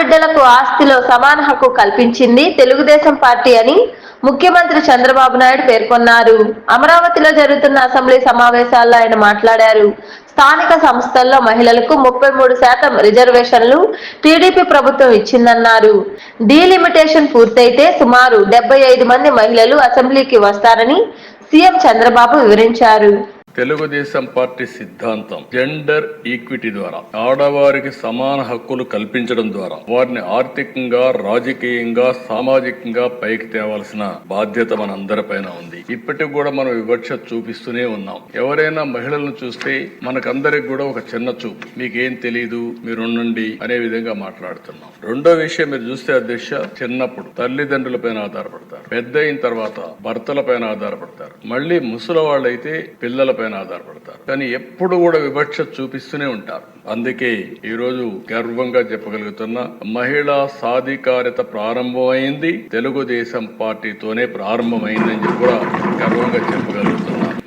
ఆడబిడ్డలకు ఆస్తిలో సమాన హక్కు కల్పించింది తెలుగుదేశం పార్టీ అని ముఖ్యమంత్రి చంద్రబాబు నాయుడు పేర్కొన్నారు. అమరావతిలో జరుగుతున్న అసెంబ్లీ సమావేశాల్లో ఆయన మాట్లాడారు. స్థానిక సంస్థల్లో మహిళలకు ముప్పై మూడు శాతం రిజర్వేషన్లు టీడీపీ ప్రభుత్వం ఇచ్చిందన్నారు. డీలిమిటేషన్ పూర్తయితే సుమారు డెబ్బై ఐదు మంది మహిళలు అసెంబ్లీకి వస్తారని సీఎం చంద్రబాబు వివరించారు. తెలుగుదేశం పార్టీ సిద్ధాంతం జెండర్ ఈక్విటీ ద్వారా ఆడవారికి సమాన హక్కులు కల్పించడం ద్వారా వారిని ఆర్థికంగా రాజకీయంగా సామాజికంగా పైకి తేవాల్సిన బాధ్యత మనందరిపైన ఉంది. ఇప్పటికి కూడా మనం వివక్ష చూపిస్తూనే ఉన్నాం. ఎవరైనా మహిళలను చూస్తే మనకందరికి కూడా ఒక చిన్న చూపు. మీకేం తెలియదు మీరు ఉండండి అనే విధంగా మాట్లాడుతున్నాం. రెండో విషయం మీరు చూస్తే అధ్యక్ష చిన్నప్పుడు తల్లిదండ్రుల పైన ఆధారపడతారు. పెద్ద అయిన తర్వాత భర్తల పైన ఆధారపడతారు. మళ్ళీ ముసలి వాళ్ళైతే పిల్లల పైన ఆధారపడతారు. కానీ ఎప్పుడు కూడా వివక్ష చూపిస్తూనే ఉంటారు. అందుకే ఈ రోజు గర్వంగా చెప్పగలుగుతున్న మహిళా సాధికారిత ప్రారంభమైంది. తెలుగుదేశం పార్టీతోనే ప్రారంభమైందని చెప్పి కూడా గర్వంగా చెప్పగలుగుతారు.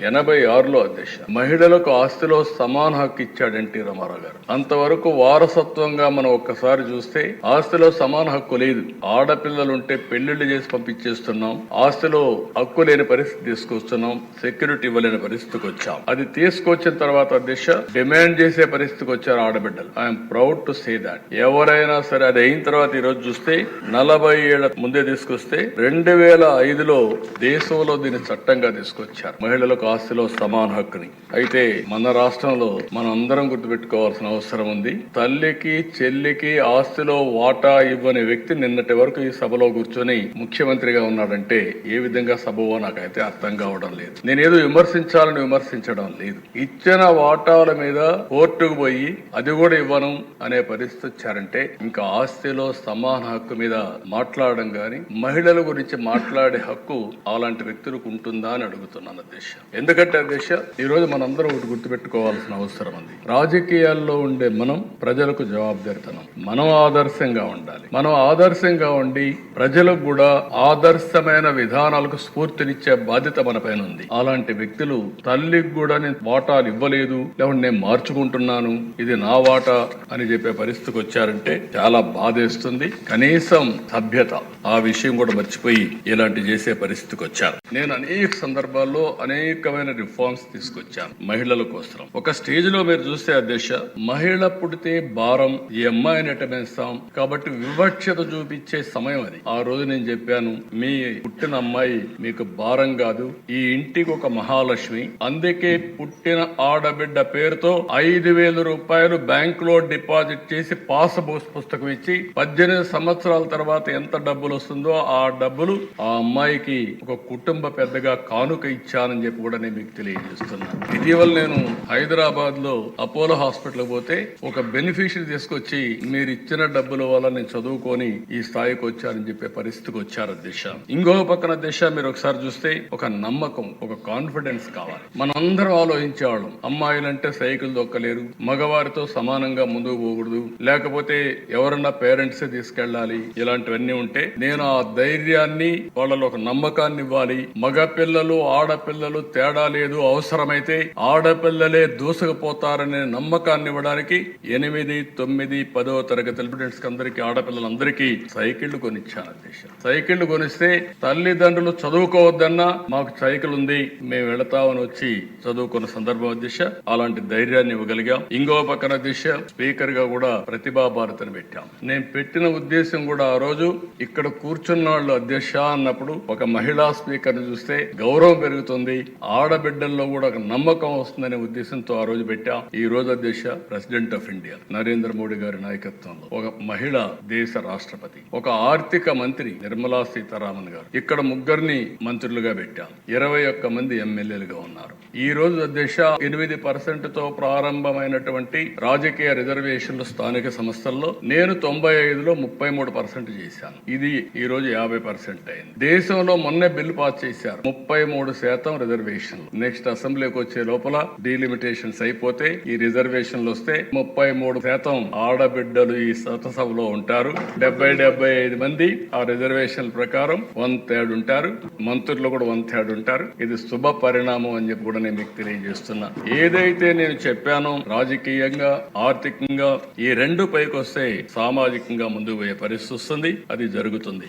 ఎనభై ఆరులో అధ్యక్ష. మహిళలకు ఆస్తిలో సమాన హక్కు ఇచ్చాడు ఎన్టీ రామారావు గారు అంతవరకు వారసత్వంగా మనం ఒక్కసారి చూస్తే ఆస్తిలో సమాన హక్కు లేదు. ఆడపిల్లలుంటే పెళ్ళిళ్ళు చేసి పంపించేస్తున్నాం. ఆస్తిలో హక్కు లేని పరిస్థితి తీసుకొస్తున్నాం. సెక్యూరిటీ ఇవ్వలేని పరిస్థితికి వచ్చాం. అది తీసుకొచ్చిన తర్వాత అధ్యక్ష డిమాండ్ చేసే పరిస్థితికి వచ్చారు ఆడబిడ్డలు. I'm proud to say that ఎవరైనా సరే అది అయిన తర్వాత ఈ రోజు చూస్తే నలభై ఏళ్ళ ముందే తీసుకొస్తే రెండు వేల ఐదులో దేశంలో దీన్ని చట్టంగా తీసుకొచ్చారు. మహిళలకు ఆస్తిలో సమాన హక్కుని. అయితే మన రాష్ట్రంలో మనం అందరం గుర్తుపెట్టుకోవాల్సిన అవసరం ఉంది. తల్లికి చెల్లికి ఆస్తిలో వాటా ఇవ్వని వ్యక్తి నిన్నటి వరకు ఈ సభలో కూర్చొని ముఖ్యమంత్రిగా ఉన్నాడంటే ఏ విధంగా సభవో నాకైతే అర్థం కావడం లేదు. నేనేదో విమర్శించాలని విమర్శించడం లేదు. ఇచ్చిన వాటాల మీద కోర్టుకు పోయి అది కూడా ఇవ్వను అనే పరిస్థితి వచ్చారంటే ఇంకా ఆస్తిలో సమాన హక్కు మీద మాట్లాడడం గాని మహిళల గురించి మాట్లాడే హక్కు అలాంటి వ్యక్తులకు ఉంటుందా అని అడుగుతున్నాను ఉద్దేశం ఎందుకంటే అధ్యక్ష ఈరోజు రోజు మనందరం ఒకటి గుర్తుపెట్టుకోవాల్సిన అవసరం ఉంది. రాజకీయాల్లో ఉండే మనం ప్రజలకు జవాబుదారితనం. మనం ఆదర్శంగా ఉండాలి. మనం ఆదర్శంగా ఉండి ప్రజలకు కూడా ఆదర్శమైన విధానాలకు స్ఫూర్తినిచ్చే బాధ్యత మన పైన ఉంది. అలాంటి వ్యక్తులు తల్లికి కూడా నేను వాటాలు ఇవ్వలేదు లేకుంటే నేను మార్చుకుంటున్నాను ఇది నా వాటా అని చెప్పే పరిస్థితికి వచ్చారంటే చాలా బాధేస్తుంది. కనీసం సభ్యత ఆ విషయం కూడా మర్చిపోయి ఇలాంటి చేసే పరిస్థితికి వచ్చారు. నేను అనేక సందర్భాల్లో అనేక కీలకమైన రిఫార్మ్స్ తీసుకొచ్చాను మహిళల కోసం. ఒక స్టేజ్లో మీరు చూస్తే అధ్యక్ష మహిళ పుడితే భారం ఈ అమ్మాయిని ఎటమేస్తాం కాబట్టి వివక్షత చూపించే సమయం అది. ఆ రోజు నేను చెప్పాను మీ పుట్టిన అమ్మాయి మీకు భారం కాదు ఈ ఇంటికి ఒక మహాలక్ష్మి. అందుకే పుట్టిన ఆడబిడ్డ పేరుతో ఐదు వేల రూపాయలు బ్యాంక్లో డిపాజిట్ చేసి పాస్ బుక్ పుస్తకం ఇచ్చి పద్దెనిమిది సంవత్సరాల తర్వాత ఎంత డబ్బులు వస్తుందో ఆ డబ్బులు ఆ అమ్మాయికి ఒక కుటుంబ పెద్దగా కానుక ఇచ్చానని చెప్పి కూడా నేను మీకు తెలియజేస్తున్నాను. ఇటీవల నేను హైదరాబాద్లో అపోలో హాస్పిటల్ పోతే ఒక బెనిఫిషియరీ తీసుకొచ్చి మీరు ఇచ్చిన డబ్బుల వల్ల నేను చదువుకొని ఈ స్థాయికి వచ్చారని చెప్పే పరిస్థితికి వచ్చారు అధ్యక్ష ఇంకో పక్కన దిశ మీరు ఒకసారి చూస్తే ఒక నమ్మకం ఒక కాన్ఫిడెన్స్ కావాలి. మనం అందరం ఆలోచించేవాళ్ళం అమ్మాయిలంటే సైకిల్ దొక్కలేరు. మగవారితో సమానంగా ముందుకు పోకూడదు. లేకపోతే ఎవరన్నా పేరెంట్స్ తీసుకెళ్ళాలి. ఇలాంటివన్నీ ఉంటే నేను ఆ ధైర్యాన్ని వాళ్ళలో ఒక నమ్మకాన్ని ఇవ్వాలి. మగ పిల్లలు ఆడపిల్లలు తేడా లేదు అవసరమైతే ఆడపిల్లలే దూసుకుపోతారనే నమ్మకాన్ని ఇవ్వడానికి ఎనిమిది తొమ్మిది పదో తరగతి స్టూడెంట్స్ అందరికి ఆడపిల్లలందరికీ సైకిళ్ళు కొనిచ్చాను అధ్యక్ష. సైకిళ్ళు కొనిస్తే తల్లిదండ్రులు చదువుకోవద్దన్నా మాకు సైకిల్ ఉంది మేము వెళతామని వచ్చి చదువుకున్న సందర్భం అధ్యక్ష. అలాంటి ధైర్యాన్ని ఇవ్వగలిగాం. ఇంకో పక్కన దిశ స్పీకర్గా కూడా ప్రతిభా భారతిని పెట్టాం. నేను పెట్టిన ఉద్దేశం కూడా ఆ రోజు ఇక్కడ కూర్చున్న వాళ్ళు అధ్యక్ష అన్నప్పుడు ఒక మహిళా స్పీకర్ని చూస్తే గౌరవం పెరుగుతుంది ఆడబిడ్డల్లో కూడా ఒక నమ్మకం వస్తుందనే ఉద్దేశంతో ఆ రోజు పెట్టాం. ఈ రోజు అధ్యక్ష president of India Narendra Modi గారి నాయకత్వంలో ఒక మహిళ దేశ రాష్ట్రపతి ఒక ఆర్థిక మంత్రి నిర్మలా సీతారామన్ గారు. ఇక్కడ ముగ్గురిని మంత్రులుగా పెట్టాం. ఇరవై ఒక్క మంది ఎమ్మెల్యేలుగా ఉన్నారు. ఈ రోజు అధ్యక్ష ఎనిమిది పర్సెంట్తో ప్రారంభమైనటువంటి రాజకీయ రిజర్వేషన్లు స్థానిక సంస్థల్లో నేను తొంభై ఐదులో ముప్పై మూడు పర్సెంట్ చేశాను. ఇది ఈ రోజు యాభై పర్సెంట్ అయింది. దేశంలో మొన్నే బిల్లు పాస్ చేశారు. ముప్పై మూడు శాతం రిజర్వేషన్. డీలిమిటేషన్ నెక్స్ట్ అసెంబ్లీకి వచ్చే లోపల డీలిమిటేషన్స్ అయిపోతే ఈ రిజర్వేషన్లు వస్తే ముప్పై మూడు శాతం ఆడబిడ్డలు ఈ చట్టసభలో ఉంటారు. డెబ్బై డెబ్బై ఐదు మంది ఆ రిజర్వేషన్ ప్రకారం వన్ థర్డ్ ఉంటారు. మంత్రులు కూడా వన్ థర్డ్ ఉంటారు. ఇది శుభ పరిణామం అని చెప్పి కూడా నేను మీకు తెలియజేస్తున్నా. ఏదైతే నేను చెప్పానో రాజకీయంగా ఆర్థికంగా ఈ రెండు పైకి వస్తే సామాజికంగా ముందుకు పోయే పరిస్థితి వస్తుంది. అది జరుగుతుంది.